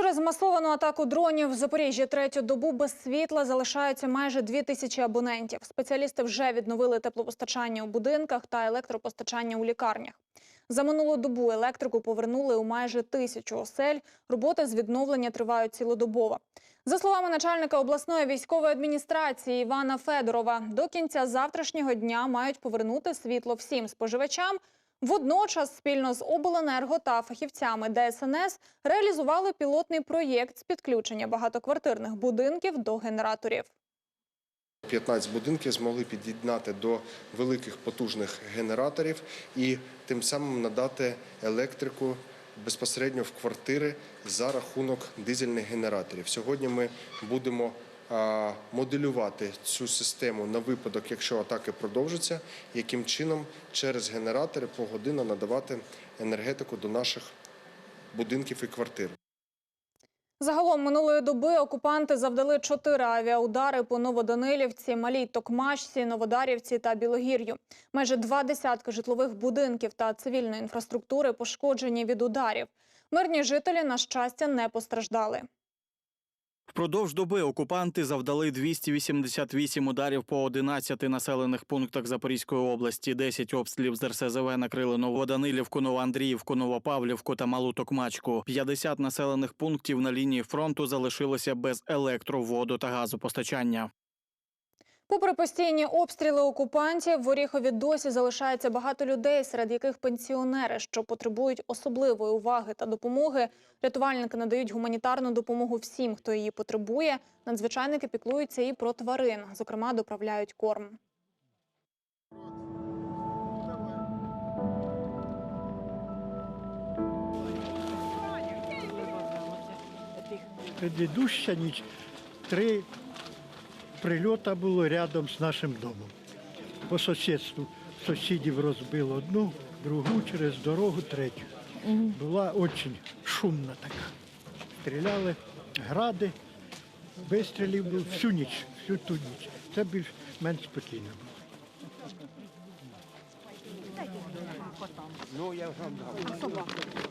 Через масовану атаку дронів в Запоріжжі третю добу без світла залишаються майже дві тисячі абонентів. Спеціалісти вже відновили теплопостачання у будинках та електропостачання у лікарнях. За минулу добу електрику повернули у майже тисячу осель. Роботи з відновлення тривають цілодобово. За словами начальника обласної військової адміністрації Івана Федорова, до кінця завтрашнього дня мають повернути світло всім споживачам. Водночас спільно з обленерго та фахівцями ДСНС реалізували пілотний проєкт з підключення багатоквартирних будинків до генераторів. 15 будинків змогли під'єднати до великих потужних генераторів і тим самим надати електрику безпосередньо в квартири за рахунок дизельних генераторів. Сьогодні ми будемо моделювати цю систему на випадок, якщо атаки продовжаться, яким чином через генератори погодинно надавати енергетику до наших будинків і квартир. Загалом минулої доби окупанти завдали чотири авіаудари по Новоданилівці, Малій Токмачці, Новодарівці та Білогір'ю. Майже два десятки житлових будинків та цивільної інфраструктури пошкоджені від ударів. Мирні жителі, на щастя, не постраждали. Впродовж доби окупанти завдали 288 ударів по 11 населених пунктах Запорізької області. 10 обстрілів з РСЗВ накрили Новоданилівку, Новоандріївку, Новопавлівку та Малу Токмачку. 50 населених пунктів на лінії фронту залишилися без електро, воду та газопостачання. Попри постійні обстріли окупантів, в Оріхові досі залишається багато людей, серед яких пенсіонери, що потребують особливої уваги та допомоги. Рятувальники надають гуманітарну допомогу всім, хто її потребує. Надзвичайники піклуються і про тварин, зокрема, доправляють корм. Предыдуща ніч три прильота було рядом з нашим домом. По сусідству сусідів розбило одну, другу через дорогу, третю. Була дуже шумна така. Стріляли, гради, вистрілів був всю ніч, всю ту ніч. Це більш-менш спокійно було.